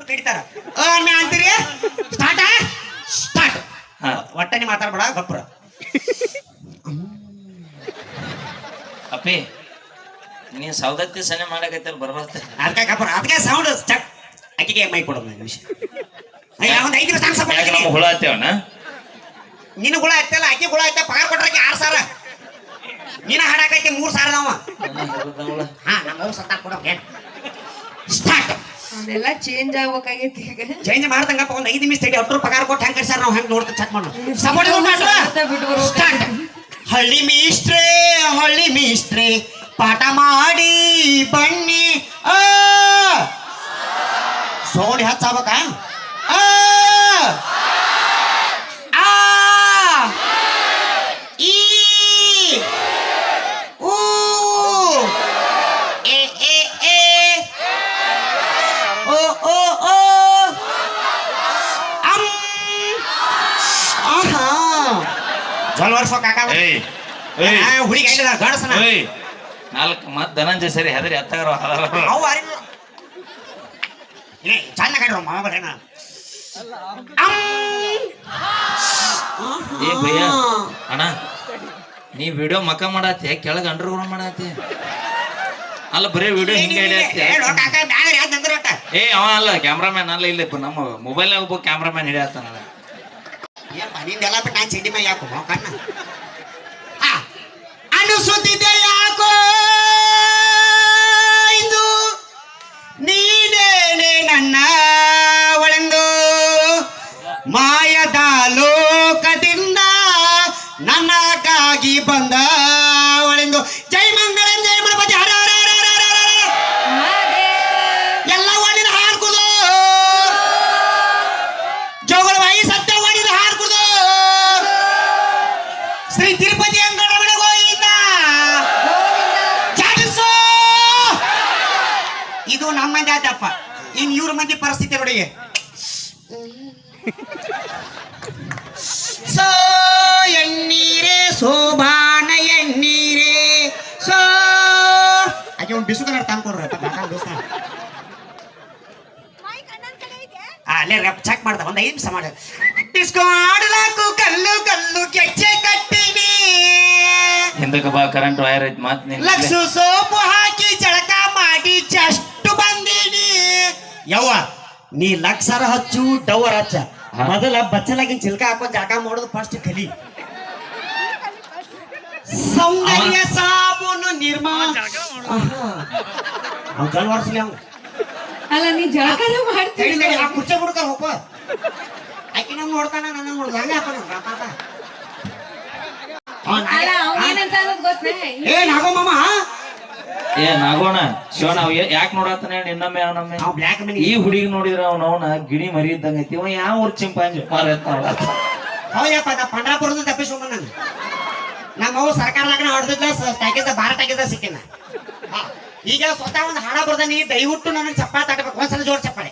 ಅಣ್ಣ ಅಂತೀರಿ? Start start ಹಾ. ಒಟ್ಟನೆ ಮಾತಾಡ್ಬೇಡ ಗಪ್ರ. ಅಪ್ಪಿ ನೀ ಸೌದತ್ತಿ ಸನ್ನೆ ಮಾಡಕತ್ತಿರ ಬರ್ಬರ್ತ. ಅದಕ್ಕೆ ಗಪ್ರ. ಅದಕ್ಕೆ ಸೌಂಡ್ ಅಕ್ಕಿಗೆ ಮೈ ಕೊಡೋದು ನನ್ನ ವಿಷಯ ಒಂದು ಐದು ನಿಮಿಷ ಯಾಕೆ ನಮ್ಮ ಸಾಂಗ್ ಹುಳ ಹತ್ತೇವನ ನಿನ್ನ ಗುಳ ಹತ್ತಲ್ಲ ಅಕ್ಕಿ ಗುಳ ಹತ್ತ ಪಗಾರ ಕೊಟ್ರಕ್ಕೆ ಆರು ಸಾವಿರ. ನೀನ ಹಾಡಾಕೈತಿ ಮೂರು ಸಾವಿರ ಅವ ಹಾ ನಮ್ಮ ಅವ್ರು ಸತ್ತ ಕೊಡೋ ಸ್ಟಾರ್ಟ್ ಅದೆಲ್ಲ ಚೇಂಜ್ ಆಗ್ಬೇಕಾಗೈತಿ ಈಗ. ಚೇಂಜ್ ಮಾಡ್ದಂಗಪ್ಪ ಒಂದು ಐದು ನಿಮಿಷ ತಡಿ ಅಷ್ಟು ಪಗಾರ ಕೊಟ್ಟು ಹೆಂಗ್ ಸರ್ ನಾವು ಹೆಂಗೆ ನೋಡ್ತಾ ಚೆಕ್ ಮಾಡೋಣ ಸಪೋರ್ಟ್ ಮತ್ತೆ ಸ್ಟಾರ್ಟ್ ಹಳ್ಳಿ ಮೀಸ್ಟ್ರೇ ಹಳ್ಳಿ ಮೀಸ್ಟ್ರೇ ಪಾಠ ಮಾಡಿ ಬನ್ನಿ. ಆ! ಸೋಡಿ ಹಚ್ಚಾಬೇಕ ವರ್ಷ ಕಾಕ ಹುಡುಗಿ ಏಯ್. ನಾಲ್ಕು ಮತ್ ಧನಂಜಯ ಸರಿ ಹೆದರಿ ಹತ್ತಾರ ಅವು ಏ ಚಂದ ಕಡ್ರು ಭಯ್ಯ ಅಣ್ಣ ನೀ ವಿಡಿಯೋ ಮಕ ಮಾಡತ್ತಿ ಕೆಳಗ ಅಂಡರ್ಗ್ರೌಂಡ್ ಮಾಡತ್ತಿ ಅಲ್ಲ ಬರೀ ವಿಡಿಯೋ ಹಿಂಗೆ ಹಿಡಿಯತ್ತಿ. ಏ ಅವ ಅಲ್ಲ ಕ್ಯಾಮ್ರಾಮ್ಯಾನ್ ಅಲ್ಲ ಇಲ್ಲಿ ನಮ್ಮ ಮೊಬೈಲ್ನಾಗ ಒಬ್ಬ ಕ್ಯಾಮ್ರಾಮ್ಯಾನ್ ಹಿಡಿಯತ್ತಾನಲ್ಲ ನಿಂದೆಲ್ಲ ಬಿಟ್ಟು ನಾನು ಚಂಡಿ ಮೈ ಮಾವ ಕಣ್ಣ. ಆ, ಮಂದಿ ಆಯ್ತಪ್ಪ. ಇನ್ ಇವ್ರ ಮಂದಿ ಪರಿಸ್ಥಿತಿ ನೋಡಿ. ಸೋ ಎಣ್ಣೀರೇ ಸೋಬಾನ ಎಣ್ಣೀರೇ ಸೋ ಆಕೆ ಒಂದು ಬಿಸುಕ ತಂದ್ಕೊಡ್ರಿ ಅಲ್ಲೇ ಚೆಕ್ ಮಾಡ್ದ ಒಂದ್ ಐದು ನಿಮಿಷ ಮಾಡಿ. ಡಿಸ್ಕೋ ಆಡಲಾಕು ಕಲ್ಲು ಕಲ್ಲು ಕೆಚ್ಚೆ ಕಟ್ಟಿನಿ. ಹಿಂದಕ್ಕೆ ಬಾ ಕರೆಂಟ್ ವೈರ್ ಐತಿ ಮಾತ್ ಲಕ್ಷ ಸೋಪು ಹಾಕಿ ಯವ್ವ ನೀ ಲಕ್ಷರ ಹಚ್ಚು ಡವರ್ ಹಚ್ಚ. ಮೊದಲ ಬಚ್ಚಲಾಗಿನ ಚಿಲ್ಕ ಹಾಕೊಂಡ್ ಜಾಗ ಮಾಡೋದು ಫಸ್ಟ್ ಕಲಿ. ಸೌಂದರ್ಯ ಸಾಬೂನು ನಿರ್ಮಾಣ. ಅವ್ನು ವರ್ಷಲಿ ಅವ್ನು. ಅಲ್ಲ ನೀ ಜಳಕನ ಮಾಡ್ತೀನಿ ಆ ಕುರ್ಚೆ ಬಿಡ್ತಾರ ಹೋಪ ಆಕಿ ನೋಡ್ತಾನ ನನ್ನ ನೋಡ್ದ. ಹಂಗ ಹಾಕೋಣ ಪಾಪ ಅವ್ನ್ ಅಲ್ಲ ಹಾಗೆ- ಅವ್ನ್ ಹಾ? ಏನಂತ ಅನ್ನೋದ್ ಗೊತ್ತೇ? ಏ ನಾಗೋ ಮಾಮ ಏ ನಾಗೋಣ ಶಿವಣ್ಣ ಅವ್ ಯಾಕೆ ನೋಡತ್ತಾನೆ ಇನ್ನೊಮ್ಮೆ ಅವನೊಮ್ಮೆ? ನಾವು ಬ್ಲ್ಯಾಕ್ ಮನಿ ಈ ಹುಡುಗಿ ನೋಡಿದ್ರ ಅವ್ನ ಅವನ ಗಿಣಿ ಮರಿ ಇದ್ದಂಗ ಐತಿ. ಅವ ಯಾವ ಊರ್ ಚಿಂಪಾಂಜಿ? ಹೌದಪ್ಪ ನಾ ಪಂಡ್ರಾಪುರದ ತಪ್ಪಿಸ್ಕೊಂಡ ನಾನು ನಮ್ಮ ಅವ್ರು ಸರ್ಕಾರದಾಗ ಹೊಡೆದಿದ್ದ ಟ್ಯಾಕಿದ ಬಾರ ಟ್ಯಾಕಿದ ಸಿಕ್ಕಿನ ಈಗ ಸ್ವತಃ ಒಂದು ಹಾಡ ಬರ್ದಾನಿ ದಯವಿಟ್ಟು ನನಗೆ ಚಪ್ಪಾಳೆ ತಟ್ಟಬೇಕು ಒಂದ್ಸಲ ಜೋಡ್ ಚಪ್ಪಾಳೆ.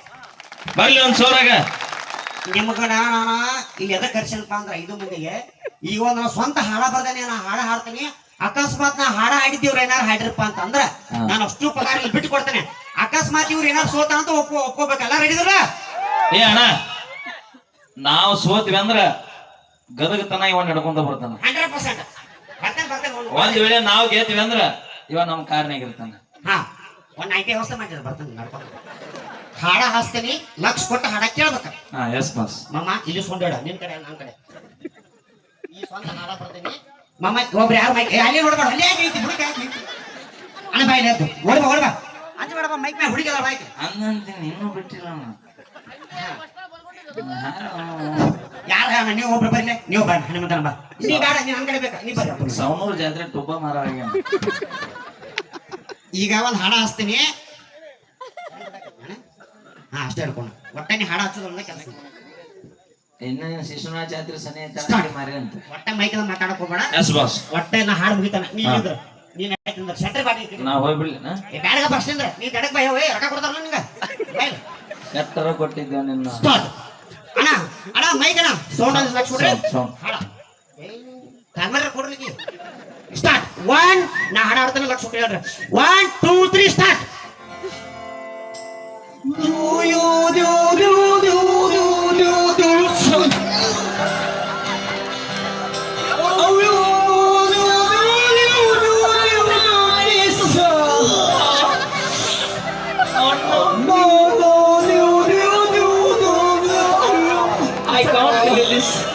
ಬರ್ಲಿ ಒಂದ್ ಸೋರಾಗ. ನಿಮ್ಗ ನಾನು ಈಗ ಎದಕ್ಕೆ ಕರ್ಸನಪ್ಪ ಅಂದ್ರೆ ಐದು ಮಂದಿಗೆ ಈಗ ಒಂದ್ ಸ್ವಂತ ಹಾಡ ಬರ್ದಾನೆ ನಾ ಹಾಡ ಹಾಡ್ತೀನಿ. ಅಕಸ್ಮಾತ್ ನಾ ಹಾಡ ಹಾಡಿದ್ದೀವ್ರ ಏನಾರ ಹಾಡಿರಪ್ಪ ಅಂತ ಅಂದ್ರ ನಾನು ಅಷ್ಟು ಪಗಾರ ಬಿಟ್ಟು ಕೊಡ್ತೇನೆ. ಅಕಸ್ಮಾತ್ ಇವ್ರ ಏನಾರ ಸೋತ ಅಂತ ಒಪ್ಪ ಒಪ್ಕೋಬೇಕಲ್ಲ ರೆಡಿದ್ರ ಏ ಅಣ್ಣ ನಾವು ಸೋತ್ವಿ ಅಂದ್ರ ಗದಗ ತನ ಇವ ನಡ್ಕೊಂಡ ಬರ್ತಾನ. Hundred percent. ಒಂದು- ವೇಳೆ ನಾವು ಗೆದ್ವಿ ಅಂದ್ರ ಇವ ನಮ್ ಕಾರ್ನಾಗ ಇರ್ತಾನ. ಹಾ. ಒಂದ್ ನೈಂಟಿ ವ್ಯವಸ್ಥೆ ಮಾಡಿದ್ರೆ ಬರ್ತಾನೆ ನಡ್ಕೊಂಡು. ಹಾಡ ಹಾಸ್ತೀನಿ ಲಕ್ಷ ಕೊಟ್ಟು ಹಾಡ ಕೇಳ್ಬೇಕ. ಹಾ ಎಸ್ ಬಸ್ ಮಮ್ಮ ಇಲ್ಲಿ ಸೊಂಡೇಡ ನಿನ್ ಕಡೆ ನನ್ ಕಡೆ. ಈ ಸ್ವಂತ ಹಾಡ ಬರ್ತೀನಿ. ಮಮ್ಮ ಒಬ್ರು ಯಾರು ಮೈಕ್ ಅಲ್ಲಿ ನೋಡ್ಬೇಡ ಅಲ್ಲಿ ಐತಿ ಹುಡುಗ ಯಾಕೆ ಐತಿ ಅಣ್ಣ ಬಾಯಿ ಎದ್ದು ಓಡ್ಬಾ ಓಡ್ಬಾ ಅಂಜ ಬೇಡಪ್ಪ ಮೈಕ್ ಮೇಲೆ ಹುಡುಗಿದ ಬಾಯ್ಕೆ ಇನ್ನೂ ಬಿಟ್ಟಿಲ್ಲ. ಯಾರ ನೀವು ಒಬ್ರು ಬರ್ಲಿ. ನೀವು ಬಾ ಹನುಮಂತನ ಬಾ. ನೀ ಬೇಡ ನೀ ಕಡೆ ಬೇಕಾ? ನೀ ಸವಣೂರ್ ಜಾತ್ರೆ ತುಪ್ಪ ಮಾರ ಆಗ್ಯಾನ ಈಗ ಒಂದ್ ಹಾಡ ಹಚ್ತೀನಿ. ಹಾ ಅಷ್ಟೇ ಹೇಳ್ಕೊಂಡು. ಒಟ್ಟ ನೀ ಹಾಡ ಹಚ್ಚೋದು ಒಂದೇ ಕೆಲಸ ಇನ್ನ. ಮಾರಿ ಅಂತ. ಒಟ್ಟ ಮೈಕ್ ಮಾತಾಡಕ್ ಹೋಗ್ಬೇಡ. ಎಸ್ ಬಾಸ್ ಒಟ್ಟೆ ನಾ ಹಾಡು ಮುಗಿತಾನ. ನೀ. ಇದ್ರ ನೀನ್ ಶೆಟ್ರ್. ನಾ ಹೋಗ್ಬಿಡ್ಲಿ ಬ್ಯಾಡಗ ಫಸ್ಟ್ ಇಂದ್ರ ನೀ ತಡಕ್ ಬೈ ಹೋಯ್ ರೊಕ್ಕ ಕೊಡ್ತಾರಲ್ಲ ನಿಂಗ ಎತ್ತರ ಕೊಟ್ಟಿದ್ದೇವೆ ನಿನ್ನ. ಸ್ಟಾರ್ಟ್ ಅಣ್ಣ ಸೌಂಡ್ ಅಲ್ಲಿ ಲಕ್ಷ ಕ್ಯಾಮರಾ ಕೊಡ್ಲಿಕ್ಕೆ. ಸ್ಟಾರ್ಟ್ ಒನ್ ನಾ ಹಾಡ ಹಾಡ್ತಾನೆ ಲಕ್ಷ ಕೊಡ್ರಿ ಹೇಳ್ರಿ. One two three start I can't do this.